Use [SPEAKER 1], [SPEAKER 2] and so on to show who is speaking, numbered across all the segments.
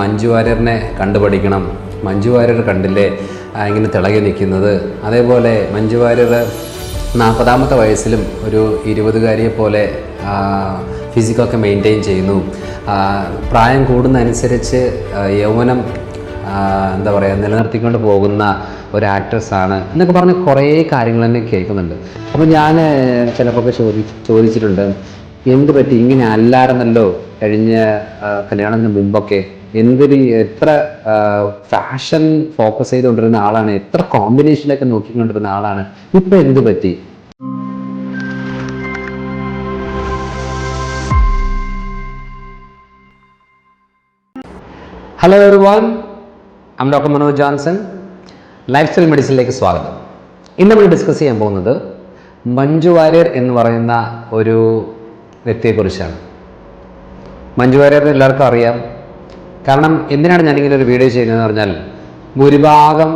[SPEAKER 1] മഞ്ജു വാര്യറിനെ കണ്ടുപഠിക്കണം. മഞ്ജു വാര്യർ കണ്ടില്ലേ? ഇങ്ങനെ തിളകി നിൽക്കുന്നത്. അതേപോലെ മഞ്ജു വാര്യർ നാൽപ്പതാമത്തെ വയസ്സിലും ഒരു ഇരുപതുകാരിയെ പോലെ ഫിസിക്കൊക്കെ മെയിന്റെയിൻ ചെയ്യുന്നു. പ്രായം കൂടുന്നതനുസരിച്ച് യൗവനം എന്താ പറയുക നിലനിർത്തിക്കൊണ്ട് പോകുന്ന ഒരു ആക്ട്രസ്സാണ് എന്നൊക്കെ പറഞ്ഞ് കുറേ കാര്യങ്ങൾ തന്നെ കേൾക്കുന്നുണ്ട്. അപ്പോൾ ഞാൻ ചിലപ്പോൾ ചോദി ചോദിച്ചിട്ടുണ്ട് എന്ത് പറ്റി? ഇങ്ങനെ അല്ലായിരുന്നല്ലോ കഴിഞ്ഞ കല്യാണത്തിന് മുമ്പൊക്കെ എന്തൊരു എത്ര ഫാഷൻ ഫോക്കസ് ചെയ്തുകൊണ്ടിരുന്ന ആളാണ് എത്ര കോമ്പിനേഷനിലൊക്കെ നോക്കിക്കൊണ്ടിരുന്ന ആളാണ് ഇപ്പം എന്ത് പറ്റി? Hello everyone I'm doctor Manoj Johnson lifestyle മെഡിസിനിലേക്ക് സ്വാഗതം. ഇന്ന് നമ്മൾ ഡിസ്കസ് ചെയ്യാൻ പോകുന്നത് മഞ്ജു വാര്യർ എന്ന് പറയുന്ന ഒരു വ്യക്തിയെക്കുറിച്ചാണ്. മഞ്ജു വാര്യർ എല്ലാവർക്കും അറിയാം. കാരണം എന്തിനാണ് ഞാനിങ്ങനെ ഒരു വീഡിയോ ചെയ്യുന്നതെന്ന് പറഞ്ഞാൽ ഭൂരിഭാഗം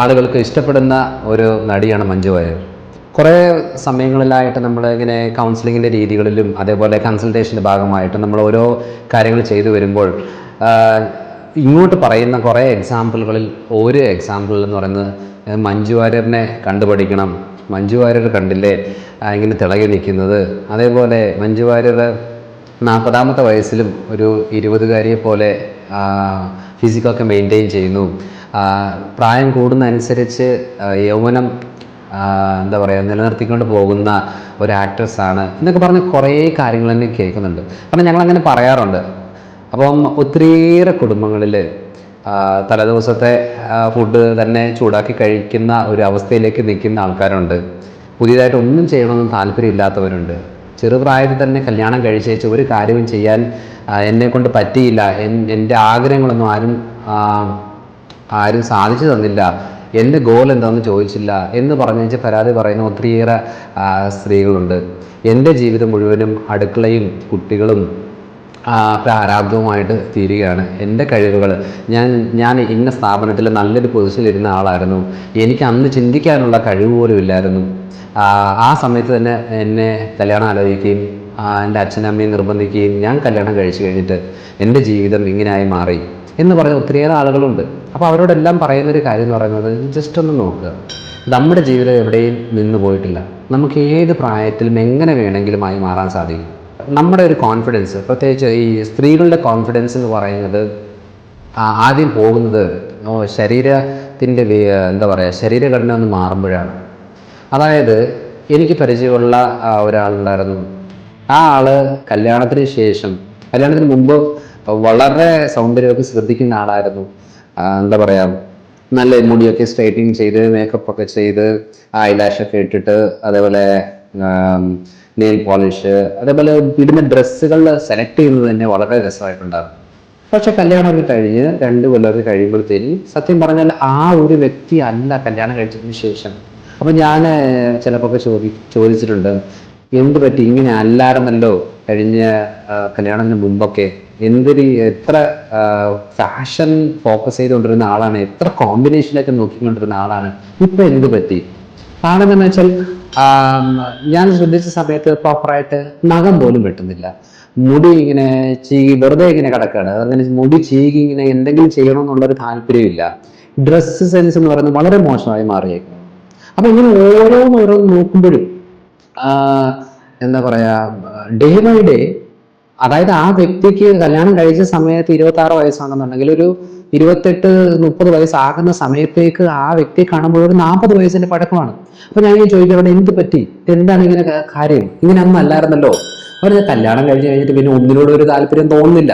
[SPEAKER 1] ആളുകൾക്ക് ഇഷ്ടപ്പെടുന്ന ഒരു നടിയാണ് മഞ്ജു വാര്യർ. കുറേ സമയങ്ങളിലായിട്ട് നമ്മൾ ഇങ്ങനെ കൗൺസിലിങ്ങിന്റെ രീതികളിലും അതേപോലെ കൺസൾട്ടേഷന്റെ ഭാഗമായിട്ടും നമ്മൾ ഓരോ കാര്യങ്ങൾ ചെയ്തു വരുമ്പോൾ ഇങ്ങോട്ട് പറയുന്ന കുറേ എക്സാമ്പിളുകളിൽ ഒരു എക്സാമ്പിൾ എന്ന് പറയുന്നത് മഞ്ജു വാര്യറിനെ കണ്ടുപഠിക്കണം. മഞ്ജു വാര്യർ കണ്ടില്ലേ? ഇങ്ങനെ തിളകി നിൽക്കുന്നത്. അതേപോലെ മഞ്ജു വാര്യർ നാൽപ്പതാമത്തെ വയസ്സിലും ഒരു ഇരുപതുകാരിയെ പോലെ ഫിസിക്കൊക്കെ മെയിന്റെയിൻ ചെയ്യുന്നു. പ്രായം കൂടുന്നതനുസരിച്ച് യൗവനം എന്താ പറയുക നിലനിർത്തിക്കൊണ്ട് പോകുന്ന ഒരു ആക്ട്രസ്സാണ് എന്നൊക്കെ പറഞ്ഞ് കുറേ കാര്യങ്ങൾ തന്നെ കേൾക്കുന്നുണ്ട്. കാരണം ഞങ്ങളങ്ങനെ പറയാറുണ്ട്. അപ്പം ഒത്തിരിയേറെ കുടുംബങ്ങളിൽ തലേദിവസത്തെ ഫുഡ് തന്നെ ചൂടാക്കി കഴിക്കുന്ന ഒരു അവസ്ഥയിലേക്ക് നിൽക്കുന്ന ആൾക്കാരുണ്ട്. പുതിയതായിട്ട് ഒന്നും ചെയ്യണമെന്ന് താല്പര്യമില്ലാത്തവരുണ്ട്. ചെറുപ്രായത്തിൽ തന്നെ കല്യാണം കഴിച്ചേച്ച് ഒരു കാര്യവും ചെയ്യാൻ എന്നെ കൊണ്ട് പറ്റിയില്ല. എൻ- എന്റെ ആഗ്രഹങ്ങളൊന്നും ആരും ആരും സാധിച്ചു തന്നില്ല. എന്റെ ഗോൾ എന്താണെന്ന് ചോദിച്ചില്ല എന്ന് പറഞ്ഞു വെച്ച് പരാതി പറയുന്ന ഒത്തിരിയേറെ സ്ത്രീകളുണ്ട്. എന്റെ ജീവിതം മുഴുവനും അടുക്കളയും കുട്ടികളും പ്രാരാബ്ധവുമായിട്ട് തീരുകയാണ്. എന്റെ കഴിവുകൾ. ഞാൻ ഞാൻ ഇന്ന സ്ഥാപനത്തിൽ നല്ലൊരു പൊസിഷനിലിരുന്ന ആളായിരുന്നു. എനിക്ക് അന്ന് ചിന്തിക്കാനുള്ള കഴിവ് പോലും ഇല്ലായിരുന്നു. ആ, സമയത്ത് തന്നെ എന്നെ കല്യാണം ആലോചിക്കുകയും എന്റെ അച്ഛനമ്മയും നിർബന്ധിക്കുകയും ഞാൻ കല്യാണം കഴിച്ചു കഴിഞ്ഞിട്ട് എന്റെ ജീവിതം ഇങ്ങനെയായി മാറി എന്ന് പറയുന്ന ഒത്തിരിയേറെ ആളുകളുണ്ട്. അപ്പോൾ അവരോടെല്ലാം പറയുന്നൊരു കാര്യം എന്ന് പറയുന്നത് ജസ്റ്റ് ഒന്ന് നോക്കുക. നമ്മുടെ ജീവിതം എവിടെയും നിന്ന് പോയിട്ടില്ല. നമുക്ക് ഏത് പ്രായത്തിലും എങ്ങനെ വേണമെങ്കിലുമായി മാറാൻ സാധിക്കും. നമ്മുടെ ഒരു കോൺഫിഡൻസ് പ്രത്യേകിച്ച് ഈ സ്ത്രീകളുടെ കോൺഫിഡൻസ് എന്ന് പറയുന്നത് ആദ്യം പോകുന്നത് ശരീരത്തിന്റെ എന്താ പറയുക ശരീരഘടന ഒന്ന് മാറുമ്പോഴാണ്. അതായത് എനിക്ക് പരിചയമുള്ള ഒരാളുണ്ടായിരുന്നു. ആ ആൾ കല്യാണത്തിന് ശേഷം കല്യാണത്തിന് മുമ്പ് വളരെ സൗന്ദര്യമൊക്കെ ശ്രദ്ധിക്കുന്ന ആളായിരുന്നു. എന്താ പറയുക നല്ല മുടിയൊക്കെ സ്ട്രൈറ്റിങ് ചെയ്ത് മേക്കപ്പ് ഒക്കെ ചെയ്ത് ഐലാഷൊക്കെ ഇട്ടിട്ട് അതേപോലെ നെയിൽ പോളിഷ് അതേപോലെ ഇടുന്ന ഡ്രസ്സുകൾ സെലക്ട് ചെയ്യുന്നത് തന്നെ വളരെ രസമായിട്ടുണ്ടായിരുന്നു. പക്ഷെ കല്യാണമൊക്കെ കഴിഞ്ഞ് രണ്ട് കൊല്ലമൊക്കെ കഴിയുമ്പോഴത്തേന് സത്യം പറഞ്ഞാൽ ആ ഒരു വ്യക്തി അല്ല കല്യാണം കഴിച്ചതിന് ശേഷം. അപ്പം ഞാൻ ചിലപ്പോൾ ചോദി ചോദിച്ചിട്ടുണ്ട് എന്ത് പറ്റി? ഇങ്ങനെ അല്ലായിരുന്നല്ലോ കഴിഞ്ഞ കല്യാണത്തിന് മുമ്പൊക്കെ? എന്തൊരു എത്ര ഫാഷൻ ഫോക്കസ് ചെയ്തുകൊണ്ടിരുന്ന ആളാണ്? എത്ര കോമ്പിനേഷനൊക്കെ നോക്കിക്കൊണ്ടിരുന്ന ആളാണ്? ഇപ്പം എന്ത് പറ്റി? കാരണം എന്ന് വെച്ചാൽ ഞാൻ ശ്രദ്ധിച്ച സമയത്ത് പ്രോപ്പറായിട്ട് നഖം പോലും വെട്ടുന്നില്ല. മുടി ഇങ്ങനെ ചീകി വെറുതെ ഇങ്ങനെ കിടക്കുകയാണ്. അതുപോലെ മുടി ചീകി ഇങ്ങനെ എന്തെങ്കിലും ചെയ്യണമെന്നുള്ളൊരു താല്പര്യമില്ല. ഡ്രസ്സ് സെൻസ് എന്ന് പറയുന്നത് വളരെ മോശമായി മാറിയേക്കും. അപ്പൊ ഇങ്ങനെ ഓരോന്ന് ഓരോന്ന് നോക്കുമ്പോഴും എന്താ പറയാ ഡേ ബൈ ഡേ അതായത് ആ വ്യക്തിക്ക് കല്യാണം കഴിച്ച സമയത്ത് ഇരുപത്തി ആറ് വയസ്സാണെന്നുണ്ടെങ്കിൽ ഒരു ഇരുപത്തെട്ട് മുപ്പത് വയസ്സാകുന്ന സമയത്തേക്ക് ആ വ്യക്തിയെ കാണുമ്പോൾ ഒരു നാൽപ്പത് വയസ്സിന്റെ പഴക്കമാണ്. അപ്പൊ ഞാൻ ഇങ്ങനെ ചോദിക്കുന്നത് എന്ത് പറ്റി? എന്താണ് ഇങ്ങനെ കാര്യം? ഇങ്ങനെ ഒന്നും അല്ലായിരുന്നല്ലോ? അവർ കല്യാണം കഴിഞ്ഞ് കഴിഞ്ഞിട്ട് പിന്നെ ഒന്നിനോട് ഒരു താല്പര്യം തോന്നുന്നില്ല.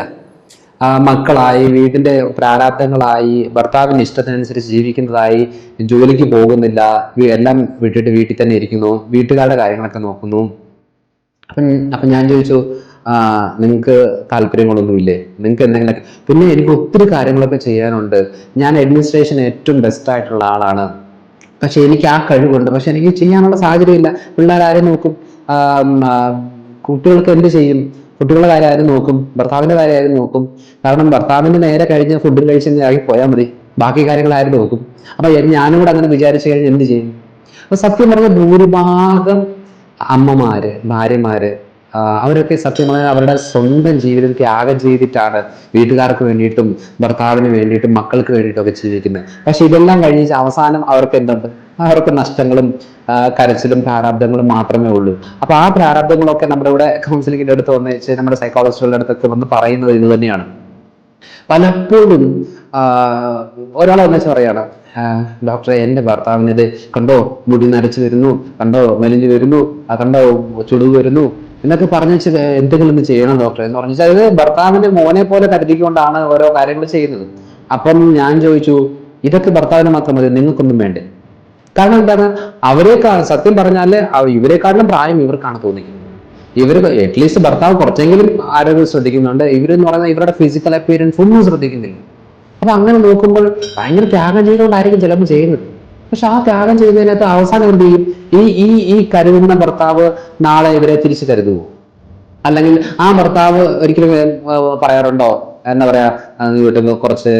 [SPEAKER 1] മക്കളായി വീടിന്റെ പ്രാരാബ്ദങ്ങളായി ഭർത്താവിന്റെ ഇഷ്ടത്തിനനുസരിച്ച് ജീവിക്കുന്നതായി ജോലിക്ക് പോകുന്നില്ല എല്ലാം വിട്ടിട്ട് വീട്ടിൽ തന്നെ ഇരിക്കുന്നു വീട്ടുകാരുടെ കാര്യങ്ങളൊക്കെ നോക്കുന്നു. അപ്പം അപ്പം ഞാൻ ചോദിച്ചു നിങ്ങൾക്ക് താല്പര്യങ്ങളൊന്നുമില്ലേ? നിങ്ങൾക്ക് എന്തെങ്കിലും പിന്നെ എനിക്ക് ഒത്തിരി കാര്യങ്ങളൊക്കെ ചെയ്യാനുണ്ട്. ഞാൻ അഡ്മിനിസ്ട്രേഷൻ ഏറ്റവും ബെസ്റ്റ് ആയിട്ടുള്ള ആളാണ്. പക്ഷെ എനിക്ക് ആ കഴിവുണ്ട്. പക്ഷെ എനിക്ക് ചെയ്യാനുള്ള സാഹചര്യമില്ല. ആരെ നോക്കും? കുട്ടികൾക്ക് എന്ത് ചെയ്യും? കുട്ടികളുടെ കാര്യം ആരും നോക്കും? ഭർത്താവിന്റെ കാര്യം ആരും നോക്കും? കാരണം ഭർത്താവിന്റെ നേരെ കഴിഞ്ഞ് ഫുഡ് കഴിച്ച് ഇറങ്ങി പോയാൽ മതി. ബാക്കി കാര്യങ്ങൾ ആരും നോക്കും? അപ്പൊ ഞാനും കൂടെ അങ്ങനെ വിചാരിച്ചു കഴിഞ്ഞാൽ എന്ത് ചെയ്യും? അപ്പൊ സത്യം പറഞ്ഞ ഭൂരിഭാഗം അമ്മമാര് ഭാര്യമാര് അവരൊക്കെ സത്യം പറഞ്ഞാൽ അവരുടെ സ്വന്തം ജീവിതം ത്യാഗം ചെയ്തിട്ടാണ് വീട്ടുകാർക്ക് വേണ്ടിയിട്ടും ഭർത്താവിന് വേണ്ടിയിട്ടും മക്കൾക്ക് വേണ്ടിയിട്ടും ഒക്കെ ജീവിക്കുന്നത് പക്ഷെ ഇതെല്ലാം കഴിഞ്ഞ് അവസാനം അവർക്ക് എന്തുണ്ട്? അവർക്ക് നഷ്ടങ്ങളും കരച്ചിലും പ്രാരാബ്ദങ്ങളും മാത്രമേ ഉള്ളൂ. അപ്പൊ ആ പ്രാരാബ്ദങ്ങളൊക്കെ നമ്മുടെ ഇവിടെ കൗൺസിലിങ്ങിന്റെ അടുത്ത് വന്ന് വെച്ച് നമ്മുടെ സൈക്കോളജിസ്റ്റുകളുടെ അടുത്തൊക്കെ വന്ന് പറയുന്നത് ഇത് തന്നെയാണ്. പലപ്പോഴും ഒരാളെ വന്നിച്ച് പറയാണ് "ആ, ഡോക്ടറെ എന്റെ ഭർത്താവിനത് കണ്ടോ മുടി നരച്ചു വരുന്നു കണ്ടോ മെലിഞ്ഞു വരുന്നു കണ്ടോ ചുളിവ് വരുന്നു എന്നൊക്കെ പറഞ്ഞു എന്തെങ്കിലും ഒന്ന് ചെയ്യണം ഡോക്ടർ എന്ന് പറഞ്ഞു അതായത് ഭർത്താവിന്റെ മോനെ പോലെ കരുതിക്കൊണ്ടാണ് ഓരോ കാര്യങ്ങൾ ചെയ്യുന്നത്. അപ്പം ഞാൻ ചോദിച്ചു ഇതൊക്കെ ഭർത്താവിന് മാത്രം മതി നിങ്ങൾക്കൊന്നും വേണ്ടേ? കാരണം എന്താണ്? അവരെക്കാൾ സത്യം പറഞ്ഞാൽ അവ- ഇവരെക്കാട്ടിലും പ്രായം ഇവർക്കാണ് തോന്നിക്കുന്നത്. ഇവർ അറ്റ്ലീസ്റ്റ് ഭർത്താവ് കുറച്ചെങ്കിലും ആരോഗ്യം ശ്രദ്ധിക്കുന്നുണ്ട്. ഇവരെന്ന് പറയുന്നത് ഇവരുടെ ഫിസിക്കൽ അപ്പിയറൻസ് ഒന്നും ശ്രദ്ധിക്കുന്നില്ല. അപ്പൊ അങ്ങനെ നോക്കുമ്പോൾ ഭയങ്കര ത്യാഗം ചെയ്തുകൊണ്ടായിരിക്കും ചിലപ്പോൾ ചെയ്യുന്നത്. പക്ഷെ ആ ത്യാഗം ചെയ്തതിനകത്ത് അവസാനം എന്ത് ചെയ്യും? ഈ ഈ ഈ കരുതുന്ന ഭർത്താവ് നാളെ ഇവരെ തിരിച്ചു കരുതുമോ അല്ലെങ്കിൽ ആ ഭർത്താവ് ഒരിക്കലും പറയാറുണ്ടോ? എന്താ പറയാ വീട്ടിൽ കുറച്ച്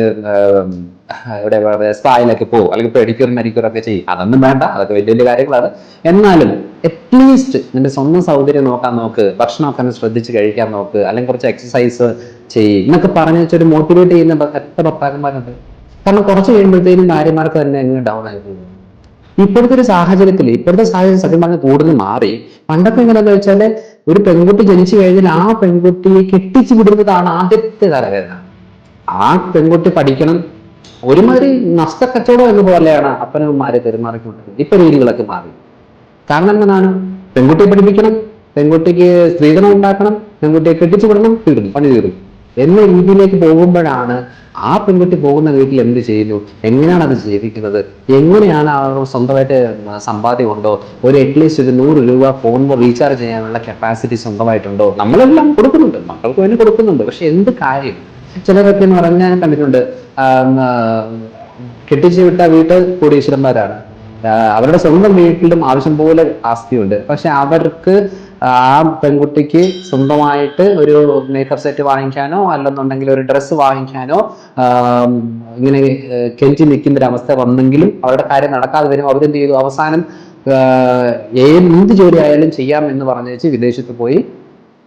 [SPEAKER 1] ഇവിടെ സ്പായിലൊക്കെ പോകും അല്ലെങ്കിൽ പെഡിക്യൂർ മെഡിക്യൂർ ഒക്കെ ചെയ്യും. അതൊന്നും വേണ്ട. അതൊക്കെ വലിയ വലിയ കാര്യങ്ങളാണ്. എന്നാലും അറ്റ്ലീസ്റ്റ് നിന്റെ സ്വന്തം സൗകര്യം നോക്കാൻ നോക്ക്. ഭക്ഷണമൊക്കെ ഒന്ന് ശ്രദ്ധിച്ച് കഴിക്കാൻ നോക്ക്. അല്ലെങ്കിൽ കുറച്ച് എക്സസൈസ് ചെയ്യും. എന്നൊക്കെ പറഞ്ഞു വെച്ചൊരു മോട്ടിവേറ്റ് ചെയ്യുന്ന എത്ര ഭർത്താക്കന്മാരുണ്ട്. കാരണം കുറച്ച് കഴിയുമ്പോഴത്തേനും ഭാര്യമാർക്ക് തന്നെ അങ്ങ് ഡൗൺ ആയി ഇപ്പോഴത്തെ ഒരു സാഹചര്യത്തിൽ ഇപ്പോഴത്തെ സാഹചര്യം സത്യം പറഞ്ഞാൽ കൂടുതൽ മാറി. പണ്ടൊക്കെ എങ്ങനെയാന്ന് വെച്ചാൽ ഒരു പെൺകുട്ടി ജനിച്ചു കഴിഞ്ഞാൽ ആ പെൺകുട്ടിയെ കെട്ടിച്ചു വിടുന്നതാണ് ആദ്യത്തെ തലവേദന. ആ പെൺകുട്ടി പഠിക്കണം. ഒരുമാതിരി നഷ്ടക്കച്ചവടം എന്ന് പോലെയാണ് അപ്പനന്മാരെ പെരുമാറിക്കൊണ്ടിരുന്നത്. ഇപ്പൊ രീതികളൊക്കെ മാറി. കാരണം എന്താണ്? പെൺകുട്ടിയെ പഠിപ്പിക്കണം പെൺകുട്ടിക്ക് സ്ത്രീധനം ഉണ്ടാക്കണം പെൺകുട്ടിയെ കെട്ടിച്ചു വിടണം തീർന്നു പണി തീർന്നു എന്ന രീതിയിലേക്ക് പോകുമ്പോഴാണ് ആ പെൺകുട്ടി പോകുന്ന വീട്ടിൽ എന്ത് ചെയ്യുന്നു? എങ്ങനെയാണ് അത് ജീവിക്കുന്നത്? എങ്ങനെയാണ് അവർ സ്വന്തമായിട്ട് സമ്പാദ്യം ഉണ്ടോ? ഒരു അറ്റ്ലീസ്റ്റ് ഒരു നൂറ് രൂപ ഫോൺ റീചാർജ് ചെയ്യാനുള്ള കപ്പാസിറ്റി സ്വന്തമായിട്ടുണ്ടോ? നമ്മളെല്ലാം കൊടുക്കുന്നുണ്ട്. മക്കൾക്ക് വേണ്ടി കൊടുക്കുന്നുണ്ട്. പക്ഷെ എന്ത് കാര്യം? ചിലരൊക്കെ എന്ന് പറഞ്ഞാൽ ഞാൻ കണ്ടിട്ടുണ്ട്. കെട്ടിച്ചു വിട്ട വീട്ട് കോടീശ്വരന്മാരാണ്. അവരുടെ സ്വന്തം വീട്ടിലും ആവശ്യം പോലെ ആസ്തിയുണ്ട്. പക്ഷെ അവർക്ക് ആ പെൺകുട്ടിക്ക് സ്വന്തമായിട്ട് ഒരു മേക്കപ്പ് സെറ്റ് വാങ്ങിക്കാനോ അല്ലെന്നുണ്ടെങ്കിൽ ഒരു ഡ്രസ്സ് വാങ്ങിക്കാനോ ഇങ്ങനെ കെഞ്ചി നിൽക്കുന്ന ഒരു അവസ്ഥ വന്നെങ്കിലും അവരുടെ കാര്യം നടക്കാതെ വരും അവരെന്ത് ചെയ്തു? അവസാനം എന്ത് ജോലി ആയാലും ചെയ്യാം എന്ന് പറഞ്ഞു വെച്ച് വിദേശത്ത് പോയി.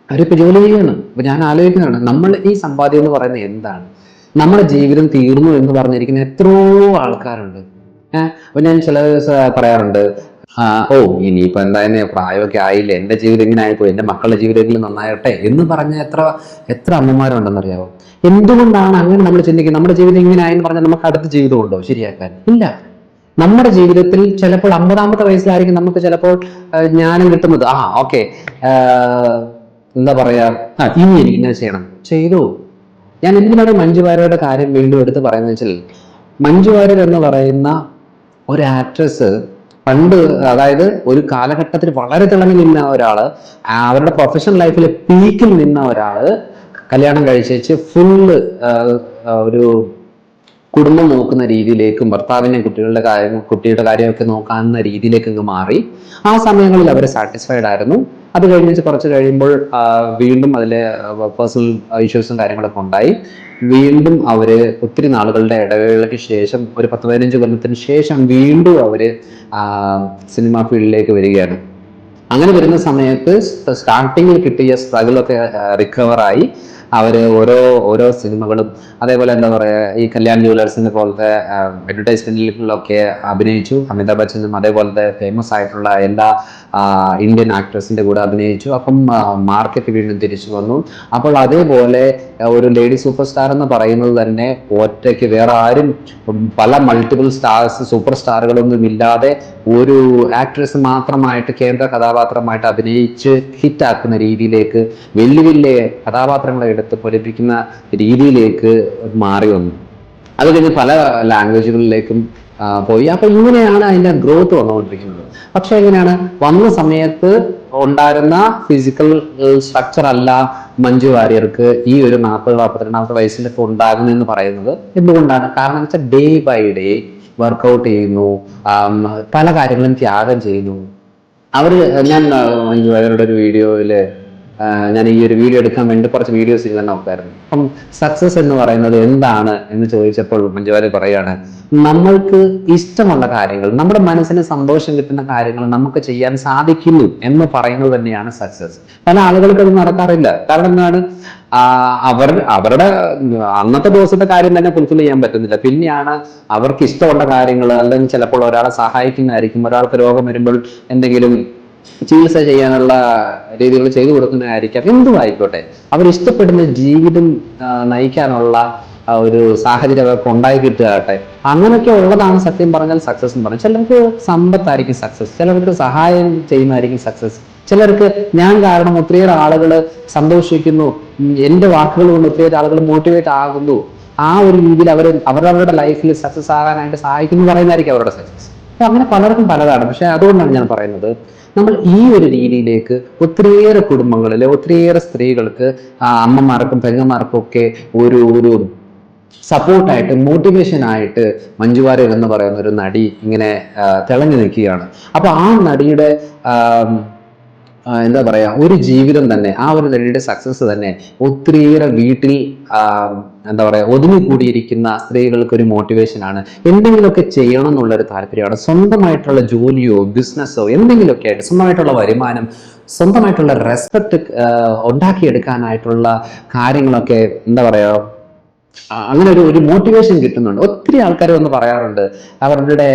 [SPEAKER 1] അവരിപ്പോൾ ജോലി ചെയ്യാണ് അപ്പൊ ഞാൻ ആലോചിക്കുന്നതാണ് നമ്മൾ ഈ സമ്പാദ്യം എന്ന് പറയുന്നത് എന്താണ്? നമ്മുടെ ജീവിതം തീർന്നു എന്ന് പറഞ്ഞിരിക്കുന്ന എത്രയോ ആൾക്കാരുണ്ട്. ഏഹ് അപ്പൊ ഞാൻ ചില പറയാറുണ്ട് ഓ ഇനിയിപ്പോ എന്തായാലും പ്രായമൊക്കെ ആയില്ല? എന്റെ ജീവിതം ഇങ്ങനെ ആയിപ്പോയി എന്റെ മക്കളുടെ ജീവിതമെങ്കിലും നന്നായിട്ടെ എന്ന് പറഞ്ഞ എത്ര എത്ര അമ്മമാരുണ്ടെന്നറിയാവോ? എന്തുകൊണ്ടാണ് അങ്ങനെ നമ്മൾ ചിന്തിക്കുന്നത്? നമ്മുടെ ജീവിതം ഇങ്ങനെ ആയെന്ന് പറഞ്ഞാൽ നമുക്ക് അടുത്ത ജീവിതം ഉണ്ടോ ശരിയാക്കാൻ. ഇല്ല. നമ്മുടെ ജീവിതത്തിൽ ചിലപ്പോൾ അമ്പതാമത്തെ വയസ്സിലായിരിക്കും നമുക്ക് ചിലപ്പോൾ ജ്ഞാനം കിട്ടുന്നത്. ആ ഓക്കെ. എന്താ പറയാ? ആ ഇനി എനിക്ക് ഇങ്ങനെ ചെയ്യണം. ചെയ്തു. ഞാൻ എന്തിനാണ് മഞ്ജു വാര്യരുടെ കാര്യം വീണ്ടും എടുത്ത് പറയുന്നത് വെച്ചാൽ മഞ്ജു വാര്യർ എന്ന് പറയുന്ന ഒരു ആക്ട്രസ് പണ്ട് അതായത് ഒരു കാലഘട്ടത്തിൽ വളരെ തിളങ്ങി നിന്ന ഒരാൾ അവരുടെ പ്രൊഫഷണൽ ലൈഫിൽ പീക്കിൽ നിന്ന ഒരാൾ കല്യാണം കഴിച്ചേച്ച് ഫുള്ള് ഒരു കുടുംബം നോക്കുന്ന രീതിയിലേക്കും ഭർത്താവിനെ കുട്ടികളുടെ കാര്യം കുട്ടിയുടെ കാര്യമൊക്കെ നോക്കാവുന്ന രീതിയിലേക്ക് അങ്ങ് മാറി ആ സമയങ്ങളിൽ അവർ സാറ്റിസ്ഫൈഡ് ആയിരുന്നു. അത് കഴിഞ്ഞിട്ട് കുറച്ച് കഴിയുമ്പോൾ വീണ്ടും അതിലെ പേഴ്സണൽ ഇഷ്യൂസും കാര്യങ്ങളൊക്കെ ഉണ്ടായി. വീണ്ടും അവർ ഒത്തിരി നാളുകളുടെ ഇടവേളയ്ക്ക് ശേഷം ഒരു പത്ത് പതിനഞ്ച് കൊല്ലത്തിന് ശേഷം വീണ്ടും അവർ സിനിമാ ഫീൽഡിലേക്ക് വരികയാണ്. അങ്ങനെ വരുന്ന സമയത്ത് സ്റ്റാർട്ടിങ്ങിൽ കിട്ടിയ സ്ട്രഗിളൊക്കെ റിക്കവറായി അവർ ഓരോ ഓരോ സിനിമകളും അതേപോലെ എന്താ പറയുക ഈ കല്യാൺ ജ്വല്ലേഴ്സിന്റെ പോലത്തെ അഡ്വർടൈസ്മെന്റിലൊക്കെ അഭിനയിച്ചു. അമിതാഭ് ബച്ചനും അതേപോലത്തെ ഫേമസ് ആയിട്ടുള്ള എല്ലാ ഇന്ത്യൻ ആക്ട്രസിന്റെ കൂടെ അഭിനയിച്ചു. അപ്പം മാർക്കറ്റ് വീണ്ടും തിരിച്ചു വന്നു. അപ്പോൾ അതേപോലെ ഒരു ലേഡി സൂപ്പർ സ്റ്റാർ എന്ന് പറയുന്നത് തന്നെ ഒറ്റയ്ക്ക് വേറെ ആരും പല മൾട്ടിപ്പിൾ സ്റ്റാർസ് സൂപ്പർ സ്റ്റാറുകളൊന്നും ഇല്ലാതെ ഒരു ആക്ട്രസ് മാത്രമായിട്ട് കേന്ദ്ര കഥാപാത്രമായിട്ട് അഭിനയിച്ച് ഹിറ്റാക്കുന്ന രീതിയിലേക്ക് വലിയ വലിയ കഥാപാത്രങ്ങളെ എടുത്ത് പൊലിപ്പിക്കുന്ന രീതിയിലേക്ക് മാറി വന്നു. അത് കഴിഞ്ഞ് പല ലാംഗ്വേജുകളിലേക്കും പോയി. അപ്പൊ ഇങ്ങനെയാണ് അതിന്റെ ഗ്രോത്ത് വന്നുകൊണ്ടിരിക്കുന്നത്. പക്ഷെ എങ്ങനെയാണ്? വന്ന സമയത്ത് ഉണ്ടായിരുന്ന ഫിസിക്കൽ സ്ട്രക്ചർ അല്ല മഞ്ജു വാര്യർക്ക് ഈ ഒരു നാൽപ്പത് നാൽപ്പത്തിരണ്ടാമത്തെ വയസ്സിലൊക്കെ ഉണ്ടാകുന്നതെന്ന് പറയുന്നത്. എന്തുകൊണ്ടാണ്? കാരണം വെച്ചാൽ ഡേ ബൈ ഡേ വർക്കൗട്ട് ചെയ്യുന്നു പല കാര്യങ്ങളും ത്യാഗം ചെയ്യുന്നു. അവർ ഞാൻ മഞ്ജു വാര്യരുടെ ഒരു വീഡിയോയിൽ ഞാൻ ഈ ഒരു വീഡിയോ എടുക്കാൻ വേണ്ടി കുറച്ച് വീഡിയോസ് ചെയ്യാൻ നോക്കായിരുന്നു. അപ്പം സക്സസ് എന്ന് പറയുന്നത് എന്താണ് എന്ന് ചോദിച്ചപ്പോൾ മഞ്ജുവാരി പറയാണ് നമ്മൾക്ക് ഇഷ്ടമുള്ള കാര്യങ്ങൾ നമ്മുടെ മനസ്സിന് സന്തോഷം കിട്ടുന്ന കാര്യങ്ങൾ നമുക്ക് ചെയ്യാൻ സാധിക്കുന്നു എന്ന് പറയുന്നത് തന്നെയാണ് സക്സസ് പല ആളുകൾക്ക് അത് നടക്കാറില്ല. കാരണം എന്താണ്? അവർ അവരുടെ അന്നത്തെ ദിവസത്തെ കാര്യം തന്നെ ഫുൾഫിൽ ചെയ്യാൻ പറ്റുന്നില്ല. പിന്നെയാണ് അവർക്ക് ഇഷ്ടമുള്ള കാര്യങ്ങൾ അല്ലെങ്കിൽ ചിലപ്പോൾ ഒരാളെ സഹായിക്കുന്നതായിരിക്കും ഒരാൾക്ക് രോഗം വരുമ്പോൾ എന്തെങ്കിലും ചികിത്സ ചെയ്യാനുള്ള രീതികൾ ചെയ്തു കൊടുക്കുന്നതായിരിക്കാം. എന്തും ആയിക്കോട്ടെ അവർ ഇഷ്ടപ്പെടുന്ന ജീവിതം നയിക്കാനുള്ള ഒരു സാഹചര്യം അവർക്ക് ഉണ്ടായി കിട്ടുകട്ടെ അങ്ങനെയൊക്കെ ഉള്ളതാണ് സത്യം പറഞ്ഞാൽ സക്സസ് എന്ന് പറഞ്ഞാൽ. ചിലർക്ക് സമ്പത്തായിരിക്കും സക്സസ് ചിലർക്ക് സഹായം ചെയ്യുന്നതായിരിക്കും സക്സസ് ചിലർക്ക് ഞാൻ കാരണം ഒത്തിരിയേറെ ആളുകൾ സന്തോഷിക്കുന്നു. എന്റെ വാക്കുകൾ കൊണ്ട് ഒത്തിരിയേറെ ആളുകൾ മോട്ടിവേറ്റ് ആകുന്നു. ആ ഒരു രീതിയിൽ അവർ അവരവരുടെ ലൈഫിൽ സക്സസ് ആകാനായിട്ട് സഹായിക്കുന്നു പറയുന്നതായിരിക്കും അവരുടെ സക്സസ് അങ്ങനെ പലർക്കും പലതാണ്. പക്ഷെ അതുകൊണ്ടാണ് ഞാൻ പറയുന്നത് നമ്മൾ ഈ ഒരു രീതിയിലേക്ക് ഒത്തിരിയേറെ കുടുംബങ്ങളിൽ ഒത്തിരിയേറെ സ്ത്രീകൾക്ക് അമ്മമാർക്കും പെങ്ങന്മാർക്കും ഒക്കെ ഒരു ഒരു സപ്പോർട്ടായിട്ട് മോട്ടിവേഷൻ ആയിട്ട് മഞ്ജു വാര്യർ എന്ന് പറയുന്ന ഒരു നടി ഇങ്ങനെ തിളഞ്ഞു നിൽക്കുകയാണ്. അപ്പൊ ആ നടിയുടെ എന്താ പറയാ ഒരു ജീവിതം തന്നെ ആ ഒരു നടിയുടെ സക്സസ് തന്നെ ഒത്തിരിയേറെ വീട്ടിൽ എന്താ പറയുക ഒതുങ്ങിക്കൂടിയിരിക്കുന്ന സ്ത്രീകൾക്ക് ഒരു മോട്ടിവേഷൻ ആണ്. എന്തെങ്കിലുമൊക്കെ ചെയ്യണം എന്നുള്ളൊരു താല്പര്യമാണ്. സ്വന്തമായിട്ടുള്ള ജോലിയോ ബിസിനസ്സോ എന്തെങ്കിലുമൊക്കെ ആയിട്ട് സ്വന്തമായിട്ടുള്ള വരുമാനം സ്വന്തമായിട്ടുള്ള റെസ്പെക്ട് ഉണ്ടാക്കിയെടുക്കാനായിട്ടുള്ള കാര്യങ്ങളൊക്കെ എന്താ പറയാ ആ, അങ്ങനെ ഒരു ഒരു മോട്ടിവേഷൻ കിട്ടുന്നുണ്ട്. ഒത്തിരി ആൾക്കാർ വന്ന് പറയാറുണ്ട്. അവരുടെ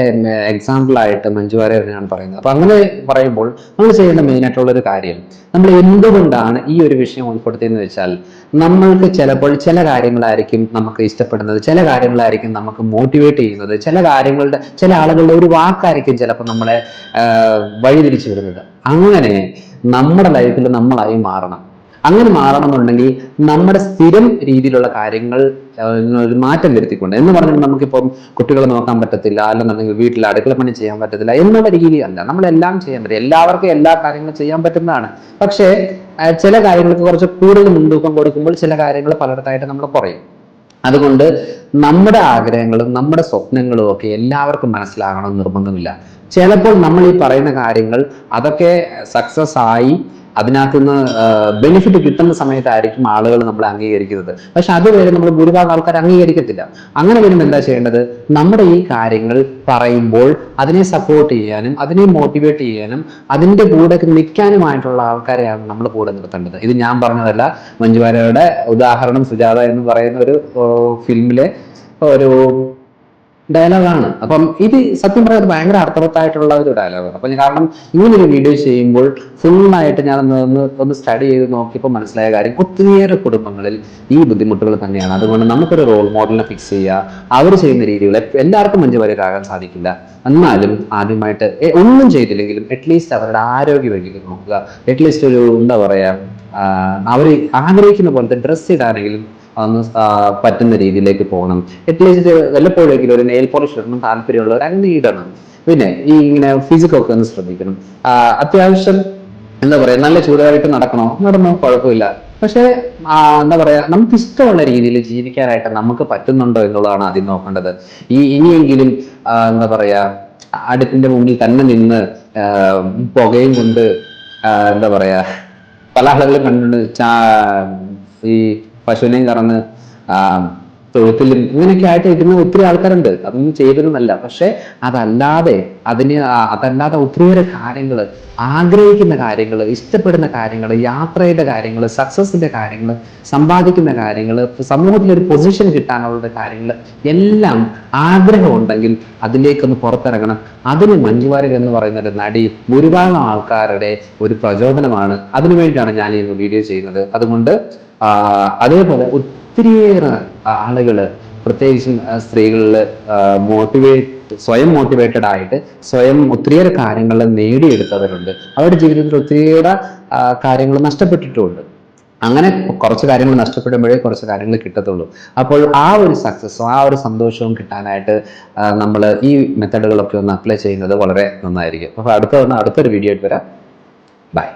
[SPEAKER 1] എക്സാമ്പിളായിട്ട് മഞ്ജു ഞാൻ പറയുന്നത്. അപ്പൊ അങ്ങനെ പറയുമ്പോൾ നമ്മൾ ചെയ്യുന്ന മെയിൻ ആയിട്ടുള്ള ഒരു കാര്യം നമ്മൾ എന്തുകൊണ്ടാണ് ഈ ഒരു വിഷയം ഉൾപ്പെടുത്തിയെന്ന് വെച്ചാൽ നമ്മൾക്ക് ചിലപ്പോൾ ചില കാര്യങ്ങളായിരിക്കും നമുക്ക് ഇഷ്ടപ്പെടുന്നത് ചില കാര്യങ്ങളായിരിക്കും നമുക്ക് മോട്ടിവേറ്റ് ചെയ്യുന്നത് ചില കാര്യങ്ങളുടെ ചില ആളുകളുടെ ഒരു വാക്കായിരിക്കും ചിലപ്പോൾ നമ്മളെ വഴിതിരിച്ചു വരുന്നത്. അങ്ങനെ നമ്മുടെ ലൈഫിൽ നമ്മളായി മാറണം. അങ്ങനെ മാറണമെന്നുണ്ടെങ്കിൽ നമ്മുടെ സ്ഥിരം രീതിയിലുള്ള കാര്യങ്ങൾ ഒരു മാറ്റം വരുത്തിക്കൊണ്ട് എന്ന് പറഞ്ഞാൽ നമുക്കിപ്പം കുട്ടികളെ നോക്കാൻ പറ്റത്തില്ല അല്ലെന്നുണ്ടെങ്കിൽ വീട്ടിൽ അടുക്കള പണി ചെയ്യാൻ പറ്റത്തില്ല എന്നുള്ള രീതിയല്ല നമ്മളെല്ലാം ചെയ്യാൻ പറ്റും. എല്ലാവർക്കും എല്ലാ കാര്യങ്ങളും ചെയ്യാൻ പറ്റുന്നതാണ്. പക്ഷേ ചില കാര്യങ്ങൾക്ക് കുറച്ച് കൂടുതൽ മുൻതൂക്കം കൊടുക്കുമ്പോൾ ചില കാര്യങ്ങൾ പലയിടത്തായിട്ട് നമ്മൾ കുറയും. അതുകൊണ്ട് നമ്മുടെ ആഗ്രഹങ്ങളും നമ്മുടെ സ്വപ്നങ്ങളും ഒക്കെ എല്ലാവർക്കും മനസ്സിലാകണമെന്ന് നിർബന്ധമില്ല. ചിലപ്പോൾ നമ്മൾ ഈ പറയുന്ന കാര്യങ്ങൾ അതൊക്കെ സക്സസ് ആയി അതിനകത്ത് നിന്ന് ബെനിഫിറ്റ് കിട്ടുന്ന സമയത്തായിരിക്കും ആളുകൾ നമ്മൾ അംഗീകരിക്കുന്നത്. പക്ഷെ അതുവരെ നമ്മൾ ഭൂരിഭാഗം ആൾക്കാർ അംഗീകരിക്കത്തില്ല. അങ്ങനെ വരുമ്പോൾ എന്താ ചെയ്യേണ്ടത്? നമ്മുടെ ഈ കാര്യങ്ങൾ പറയുമ്പോൾ അതിനെ സപ്പോർട്ട് ചെയ്യാനും അതിനെ മോട്ടിവേറ്റ് ചെയ്യാനും അതിന്റെ കൂടെ നിൽക്കാനുമായിട്ടുള്ള ആൾക്കാരെയാണ് നമ്മൾ കൂടെ നിർത്തേണ്ടത്. ഇത് ഞാൻ പറഞ്ഞതല്ല. മഞ്ജുവാരയുടെ ഉദാഹരണം സുജാത എന്ന് പറയുന്ന ഒരു ഫിലിമിലെ ഒരു ഡയലോഗാണ് അപ്പം ഇത് സത്യം പറയുന്നത് ഭയങ്കര അർത്ഥവത്തായിട്ടുള്ള ഒരു ഡയലോഗാണ് അപ്പം കാരണം ഇങ്ങനൊരു വീഡിയോ ചെയ്യുമ്പോൾ ഫുള്ളായിട്ട് ഞാൻ ഒന്ന് ഒന്ന് സ്റ്റഡി ചെയ്ത് നോക്കിയപ്പോൾ മനസ്സിലായ കാര്യം ഒത്തിരിയേറെ കുടുംബങ്ങളിൽ ഈ ബുദ്ധിമുട്ടുകൾ തന്നെയാണ്. അതുകൊണ്ട് നമുക്കൊരു റോൾ മോഡലിനെ ഫിക്സ് ചെയ്യുക അവർ ചെയ്യുന്ന രീതികൾ എല്ലാവർക്കും മഞ്ചു വരെയാകാൻ സാധിക്കില്ല. എന്നാലും ആദ്യമായിട്ട് ഒന്നും ചെയ്തില്ലെങ്കിലും അറ്റ്ലീസ്റ്റ് അവരുടെ ആരോഗ്യമെങ്കിലും നോക്കുക. അറ്റ്ലീസ്റ്റ് ഒരു എന്താ പറയാ അവർ ആഗ്രഹിക്കുന്ന പോലത്തെ ഡ്രസ്സ് ഇടാനെങ്കിലും ഒന്ന് ആ, പറ്റുന്ന രീതിയിലേക്ക് പോകണം. അറ്റ്ലീസ്റ്റ് വല്ലപ്പോഴെങ്കിലും ഒരു നെയിൽ പോളിഷ് ഇടണം താല്പര്യമുള്ളവർ അങ്ങനെ ഇടണം. പിന്നെ ഈ ഇങ്ങനെ ഫിസിക്കൊക്കെ ഒന്ന് ശ്രദ്ധിക്കണം. അത്യാവശ്യം എന്താ പറയാ നല്ല ചൂടായിട്ട് നടക്കണോ? നടന്നോ കുഴപ്പമില്ല. പക്ഷേ എന്താ പറയാ നമുക്ക് ഇഷ്ടമുള്ള രീതിയിൽ ജീവിക്കാനായിട്ട് നമുക്ക് പറ്റുന്നുണ്ടോ എന്നുള്ളതാണ് ആദ്യം നോക്കേണ്ടത്. ഈ ഇനിയെങ്കിലും എന്താ പറയാ അടുപ്പിന്റെ മുമ്പിൽ തന്നെ നിന്ന് പുകയും കൊണ്ട് എന്താ പറയാ പല ആളുകളും കണ്ടിട്ടുണ്ട് ഈ പശുവിനെയും കറന്ന് തൊഴുത്തിലും ഇങ്ങനെയൊക്കെ ആയിട്ട് ഇരുന്ന ഒത്തിരി ആൾക്കാരുണ്ട്. അതൊന്നും ചെയ്തിരുന്നല്ല പക്ഷെ അതല്ലാതെ അതിന് അതല്ലാതെ ഒത്തിരിയേറെ കാര്യങ്ങൾ ആഗ്രഹിക്കുന്ന കാര്യങ്ങൾ ഇഷ്ടപ്പെടുന്ന കാര്യങ്ങൾ യാത്രയുടെ കാര്യങ്ങൾ സക്സസിന്റെ കാര്യങ്ങൾ സമ്പാദിക്കുന്ന കാര്യങ്ങൾ സമൂഹത്തിൽ ഒരു പൊസിഷൻ കിട്ടാനുള്ള കാര്യങ്ങൾ എല്ലാം ആഗ്രഹമുണ്ടെങ്കിൽ അതിലേക്കൊന്ന് പുറത്തിറങ്ങണം. അതിന് മഞ്ജുവാര്യർ എന്ന് പറയുന്ന ഒരു നടി ഭൂരിഭാഗം ആൾക്കാരുടെ ഒരു പ്രചോദനമാണ്. അതിനു വേണ്ടിയാണ് ഞാൻ ഈ വീഡിയോ ചെയ്യുന്നത്. അതുകൊണ്ട് അതേപോലെ ഒത്തിരിയേറെ ആളുകൾ പ്രത്യേകിച്ചും സ്ത്രീകളിൽ മോട്ടിവേറ്റ് സ്വയം മോട്ടിവേറ്റഡ് ആയിട്ട് സ്വയം ഒത്തിരിയേറെ കാര്യങ്ങൾ നേടിയെടുത്തവരുണ്ട്. അവരുടെ ജീവിതത്തിൽ ഒത്തിരിയേറെ കാര്യങ്ങൾ നഷ്ടപ്പെട്ടിട്ടുമുണ്ട്. അങ്ങനെ കുറച്ച് കാര്യങ്ങൾ നഷ്ടപ്പെടുമ്പോഴേ കുറച്ച് കാര്യങ്ങൾ കിട്ടത്തുള്ളൂ. അപ്പോൾ ആ ഒരു സക്സസ്സും ആ ഒരു സന്തോഷവും കിട്ടാനായിട്ട് നമ്മൾ ഈ മെത്തഡുകളൊക്കെ ഒന്ന് അപ്ലൈ ചെയ്യുന്നത് വളരെ നന്നായിരിക്കും. അപ്പോൾ അടുത്ത അടുത്തൊരു വീഡിയോ ആയിട്ട് വരാം. ബൈ